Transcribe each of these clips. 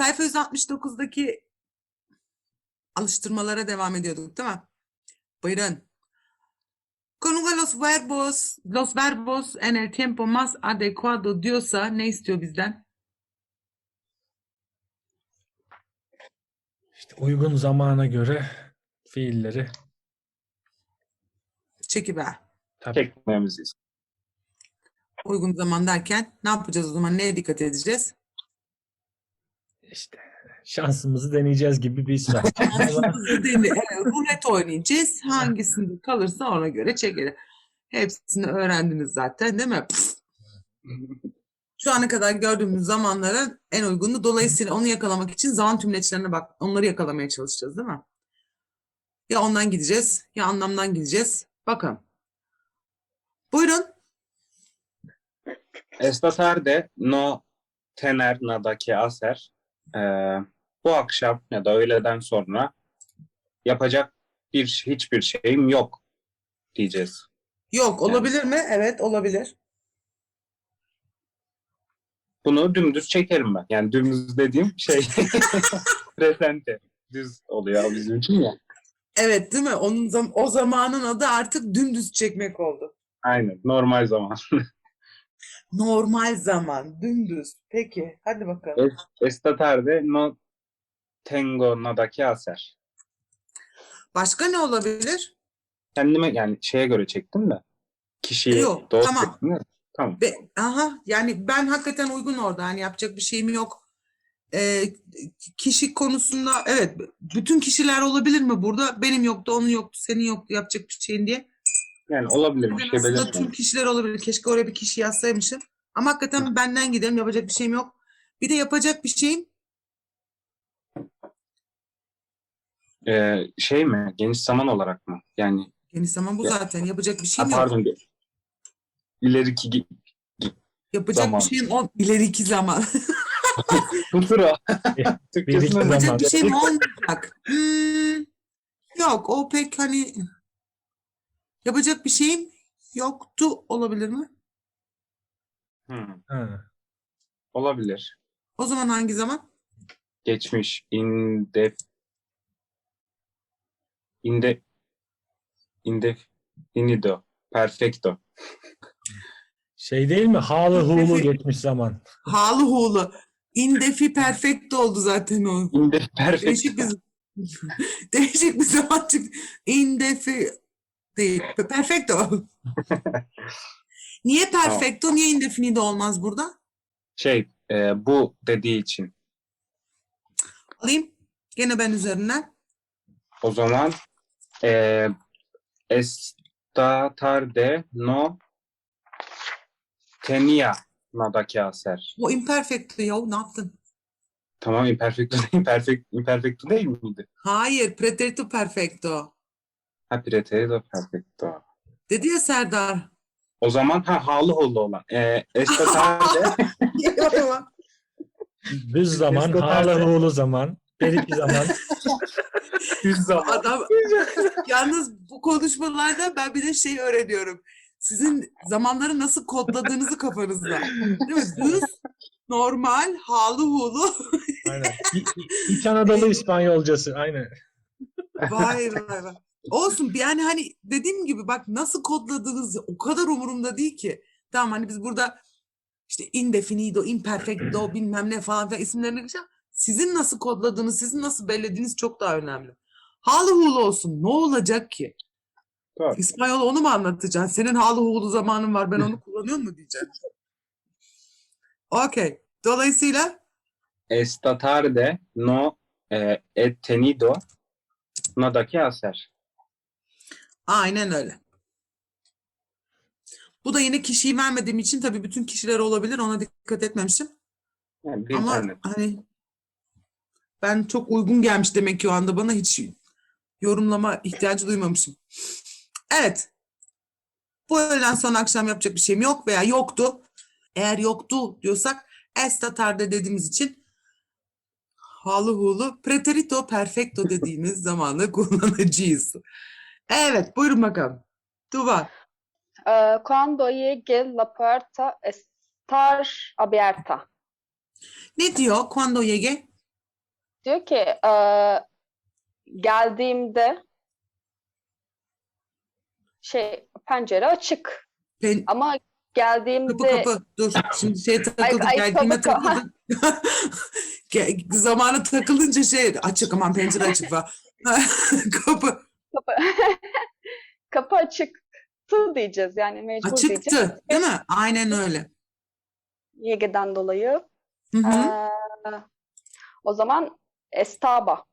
sayfa 169'daki alıştırmalara devam ediyorduk değil mi? Buyurun. Conjuga los verbos, los verbos en el tiempo más adecuado diyorsa ne istiyor bizden? İşte uygun zamana göre fiilleri Çekiver. tabii Çekmemizi istiyor. Uygun zaman derken ne yapacağız o zaman? Neye dikkat edeceğiz? İşte şansımızı deneyeceğiz gibi bir iş var. Rulet oynayacağız. Hangisinde kalırsa ona göre çekelim. Hepsini öğrendiniz zaten değil mi? Şu ana kadar gördüğümüz zamanların en uygunu. Dolayısıyla onu yakalamak için zaman tümleçlerine bak, onları yakalamaya çalışacağız değil mi? Ya ondan gideceğiz ya anlamdan gideceğiz. Bakın. Buyurun. Esta tarde no tener nada que hacer. Ee, bu akşam ya da öğleden sonra yapacak bir hiçbir şeyim yok diyeceğiz. Yok olabilir mi? Evet olabilir. Bunu dümdüz çekerim ben. Yani dümdüz dediğim şey presente. Düz oluyor bizim için ya. Evet değil mi? Onun zam- o zamanın adı artık dümdüz çekmek oldu. Aynen. Normal zaman. Normal zaman, dümdüz. Peki, hadi bakalım. Esta tarde no tengo nada que hacer. Başka ne olabilir? Kendime yani şeye göre çektim de. Kişiye Yok, doğru tamam. çektim de. Tamam. Ve, aha, yani ben hakikaten uygun orada. Hani yapacak bir şeyim yok. Ee, kişi konusunda evet bütün kişiler olabilir mi burada? Benim yoktu, onun yoktu, senin yoktu yapacak bir şeyin diye. Yani olabilir bir şey aslında tüm kişiler olabilir. Keşke oraya bir kişi yazsaymışım. Ama hakikaten benden gidelim. Yapacak bir şeyim yok. Bir de yapacak bir şeyim Ee, şey mi? Geniş zaman olarak mı? Yani geniş zaman bu Ya- zaten. Yapacak bir ha, şeyim yok. pardon. İleriki gi- Yapacak Zaman. bir şeyim o ileriki zaman. bu tür o. Bir Türkçesini iki unuttum. zaman. Yapacak bir şeyim olmayacak. Hmm, yok o pek hani yapacak bir şeyim yoktu olabilir mi? Hı, Ha. olabilir. O zaman hangi zaman? Geçmiş. Indef inde indefinido. Perfecto. Şey değil mi? Halı hulu geçmiş zaman. Halı hulu. Indefi perfect oldu zaten o. Indef perfecto. Değişik bir değişik bir zaman çıktı. Indefi değil. Perfecto. Niye perfecto? Niye indefinido olmaz burada? Şey, e, bu dediği için. Alayım. Gene ben üzerinden. O zaman e, esta tarde no tenía nada que hacer. O imperfecto ya. Ne yaptın? Tamam imperfecto imperfect, imperfecto değil miydi? Hayır. Preterito perfecto. Ha pretérito perfecto. Dedi ya Serdar. O zaman ha halı holu olan. E, esta tarde Düz zaman, tersi. hulu zaman, beriki zaman. düz zaman. Adam yalnız bu konuşmalarda ben bir de şey öğreniyorum. Sizin zamanları nasıl kodladığınızı kafanızda. Değil mi? Düz, normal, halı hulu. Aynen. İ- İ- İç Anadolu İspanyolcası. Aynen. Vay vay vay. Olsun yani hani dediğim gibi bak nasıl kodladığınız o kadar umurumda değil ki. Tamam hani biz burada işte indefinido, imperfecto bilmem ne falan filan isimlerini geçeceğim. Sizin nasıl kodladığınız, sizin nasıl bellediğiniz çok daha önemli. Halı hulu olsun. Ne olacak ki? Doğru. İspanyol onu mu anlatacaksın? Senin halı hulu zamanın var ben onu kullanıyor mu diyeceksin. Okey. Dolayısıyla Esta tarde no e, he tenido nada que hacer. Aynen öyle. Bu da yine kişiyi vermediğim için tabii bütün kişiler olabilir. Ona dikkat etmemişim. Yani bir Ama tane. hani ben çok uygun gelmiş demek ki o anda bana hiç yorumlama ihtiyacı duymamışım. Evet. Bu öğleden sonra akşam yapacak bir şeyim yok veya yoktu. Eğer yoktu diyorsak esta tarde dediğimiz için halı hulu preterito perfecto dediğimiz zamanı kullanacağız. Evet buyurun bakalım. Tuva. Eh, cuando llegue la puerta estar abierta. Ne diyor? Cuando llegue? Diyor ki e, geldiğimde şey pencere açık Pen- ama geldiğimde kapı kapı dur. Şimdi şey takıldı. ay, geldiğime kapı, kapı. takıldı. Ge- Zamanı takılınca şey açık aman pencere açık var. kapı kapı, kapı açıktı diyeceğiz yani mecbur diyeceğiz. açıktı değil mi? Aynen öyle. Yege'den dolayı. Hı hı. Ee, o zaman estaba.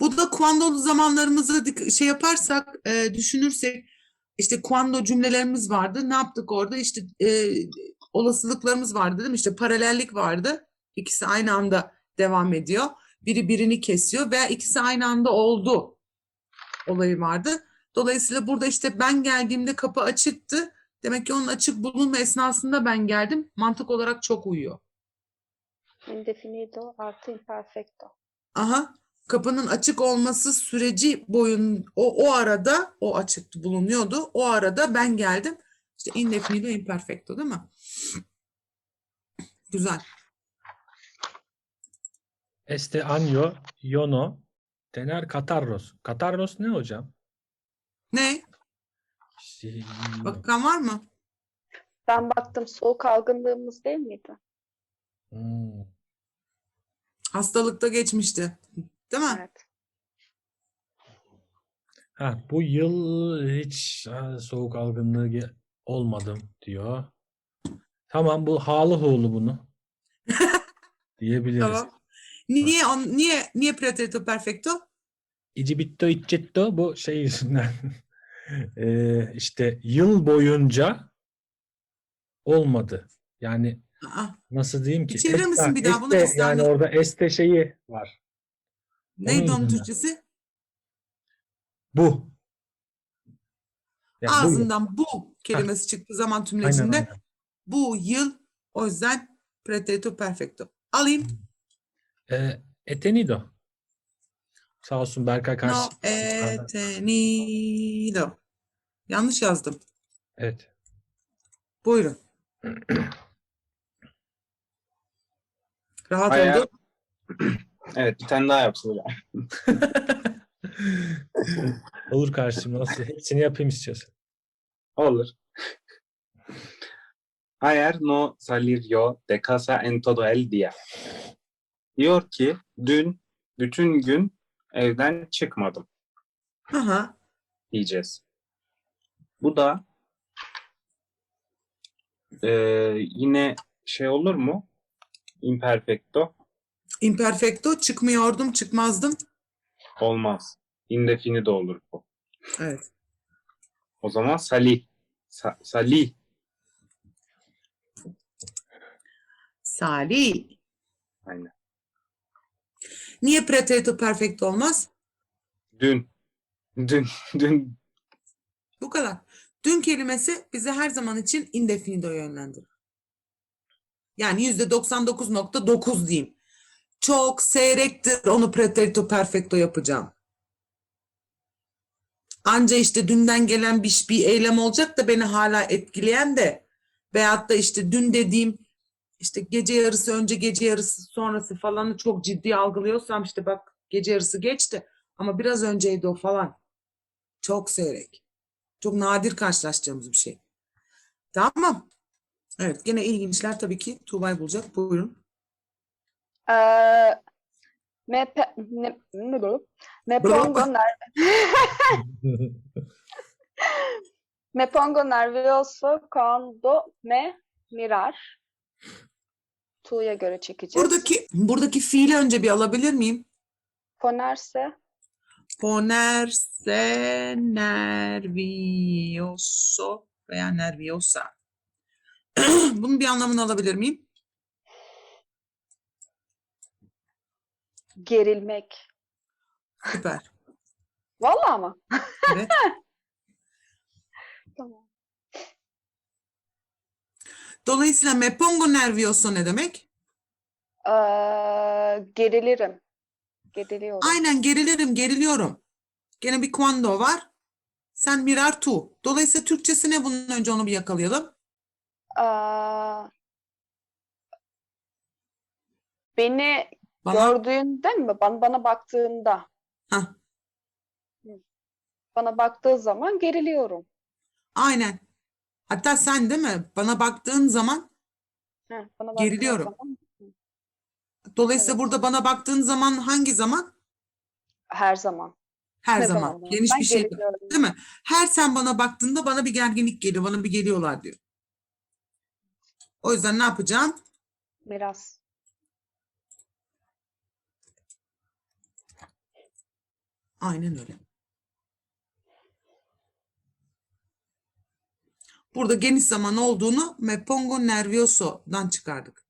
Bu da kuandolu zamanlarımızı şey yaparsak, e, düşünürsek işte kuando cümlelerimiz vardı. Ne yaptık orada? İşte e, olasılıklarımız vardı değil mi? İşte paralellik vardı. İkisi aynı anda devam ediyor. Biri birini kesiyor veya ikisi aynı anda oldu olayı vardı. Dolayısıyla burada işte ben geldiğimde kapı açıktı. Demek ki onun açık bulunma esnasında ben geldim. Mantık olarak çok uyuyor. Indefinido artı imperfecto. Aha, kapının açık olması süreci boyun o o arada o açık bulunuyordu. O arada ben geldim. İşte indefinido imperfecto değil mi? Güzel. Este año yo no tener catarros. Catarros ne hocam? Ne? Şey, Bakan var mı? Ben baktım soğuk algınlığımız değil miydi? hmm, Hastalıkta geçmişti. Değil mi? Evet. Ha, bu yıl hiç ha, soğuk algınlığı ge- olmadım diyor. Tamam bu Halıhoğlu bunu. Diyebiliriz. Tamam. Niye on, niye niye pretérito perfecto? Icibitto iccitto bu şey yüzünden eee, işte yıl boyunca olmadı. Yani Aa, nasıl diyeyim ki? Çevirir misin bir daha bunu? este, yani orada este şeyi var. neydi onun yüzünden. Türkçesi? Bu. Yani bu. Ağzından bu kelimesi çıktığı zaman Aynen, tümlecinde aynen. bu yıl o yüzden pretérito perfecto. Alayım. Eee, e tenido. Sağ olsun Berkay No karşı. he tenido. Yanlış yazdım. Evet. Buyurun. Rahat Hayal- oldu. Evet bir tane daha yapsın hocam. Olur karşım nasıl? Hepsini yapayım istiyorsan. Olur. Ayer no salir yo de casa en todo el día. Diyor ki dün bütün gün evden çıkmadım Aha. diyeceğiz. Bu da eee, yine şey olur mu? Imperfecto Imperfecto çıkmıyordum, çıkmazdım. olmaz. Indefinido olur bu. Evet. O zaman salih. Sa- salih. Salih. Aynen. Niye pretérito perfecto olmaz? Dün. Dün. Dün. Bu kadar. Dün kelimesi bizi her zaman için indefinidoya yönlendirir. Yani yüzde 99.9 diyeyim. Çok seyrektir onu pretérito perfecto yapacağım. Anca işte dünden gelen bir, bir eylem olacak da beni hala etkileyen de veyahut da işte dün dediğim işte gece yarısı önce gece yarısı sonrası falanı çok ciddi algılıyorsam işte bak gece yarısı geçti ama biraz önceydi o falan. Çok seyrek. Çok nadir karşılaşacağımız bir şey. Tamam. Evet gene ilginçler tabii ki Tuğba'yı bulacak. Buyurun. Ee, me, pe, ne, ne bu? Me pongo ner- me pongo nervioso cuando me mirar. Tuğ'ya göre çekeceğiz. Buradaki buradaki fiili önce bir alabilir miyim? Ponerse Ponerse nervioso veya nerviosa. Bunun bir anlamını alabilir miyim? gerilmek. Süper. Vallahi ama. Evet. Tamam. Dolayısıyla me pongo nervioso ne demek? Ee, gerilirim. Geriliyorum. Aynen gerilirim, geriliyorum. Gene bir quando var. Sen mirar tu. Dolayısıyla Türkçesi ne bunun önce onu bir yakalayalım. Aa, beni Bana gördüğünde mi? Bana, bana baktığında. Hah. Bana baktığı zaman geriliyorum. aynen. Hatta sen değil mi? Bana baktığın zaman Heh, bana Geriliyorum. zaman dolayısıyla burada bana baktığın zaman hangi zaman? her zaman. Her Ne zaman. zaman Geniş ben bir şey. geriliyorum. Değil mi? Her sen bana baktığında bana bir gerginlik geliyor. Bana bir geliyorlar diyor. O yüzden ne yapacağım? Biraz. Aynen öyle. Burada geniş zaman olduğunu me pongo nervioso'dan çıkardık.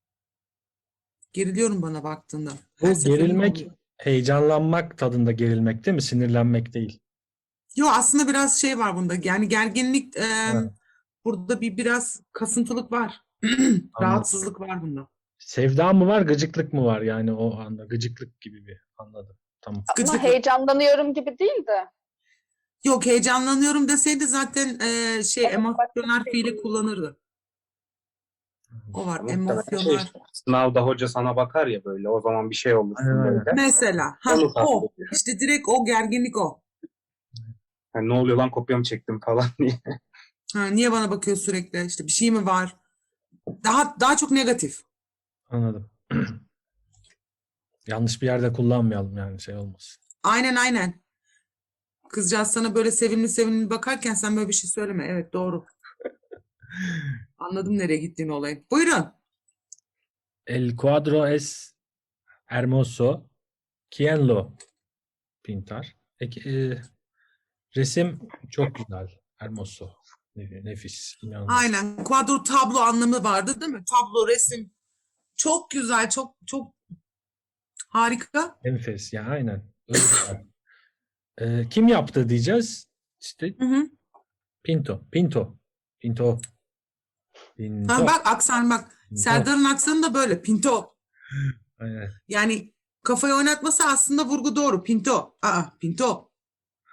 Geriliyorum bana baktığında. Bu Her gerilmek oluyor. heyecanlanmak tadında gerilmek değil mi? Sinirlenmek değil. Yo aslında biraz şey var bunda. Yani gerginlik e, burada bir biraz kasıntılık var. Rahatsızlık var bunda. Sevda mı var, gıcıklık mı var yani o anda? Gıcıklık gibi bir anladım. Tamam. Ama Gıcık- heyecanlanıyorum gibi değil de. Yok heyecanlanıyorum deseydi zaten e, şey emosyonel fiili kullanırdı. O var şey emosyonel. işte, sınavda hoca sana bakar ya böyle o zaman bir şey böyle. Mesela ha, Onu o kastediyor. işte direkt o gerginlik o. Yani ne oluyor lan kopya mı çektim falan diye. Ha, niye bana bakıyor sürekli? İşte bir şey mi var? Daha daha çok negatif. Anladım. Yanlış bir yerde kullanmayalım yani şey olmasın. Aynen aynen. Kızcağız sana böyle sevimli sevimli bakarken sen böyle bir şey söyleme. Evet doğru. Anladım nereye gittiğini olayın. Buyurun. El cuadro es hermoso. ¿Quién lo pintar? Peki, e, resim çok güzel. Hermoso. Ne- Nefis. inanılmaz. Aynen. Kuadro tablo anlamı vardı değil mi? Tablo, resim. Çok güzel, çok çok harika. Enfes ya aynen. Öyle güzel. E, kim yaptı diyeceğiz? İşte Hı hı. Pinto. Pinto. Pinto. Pinto. Ha, bak aksan bak. Pinto. Serdar'ın aksanı da böyle. Pinto. Aynen. Yani kafayı oynatması aslında vurgu doğru. Pinto. Aa, Pinto.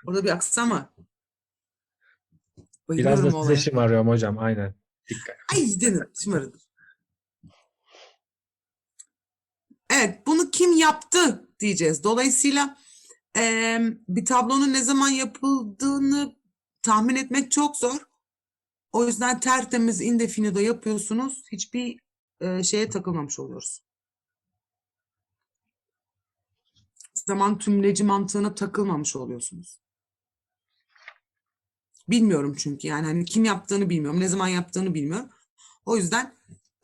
Orada bir aksan var. Biraz da Bayılıyorum size olaya. şımarıyorum hocam. Aynen. Dikkat. Ay canım şımarık. Evet bunu kim yaptı diyeceğiz. Dolayısıyla eee, bir tablonun ne zaman yapıldığını tahmin etmek çok zor. O yüzden tertemiz indefinido yapıyorsunuz. Hiçbir eee, şeye takılmamış oluyoruz. Zaman tümleci mantığına takılmamış oluyorsunuz. Bilmiyorum çünkü yani hani kim yaptığını bilmiyorum, ne zaman yaptığını bilmiyorum. O yüzden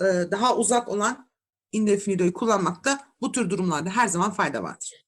e, daha uzak olan indefinido'yu kullanmakta bu tür durumlarda her zaman fayda vardır.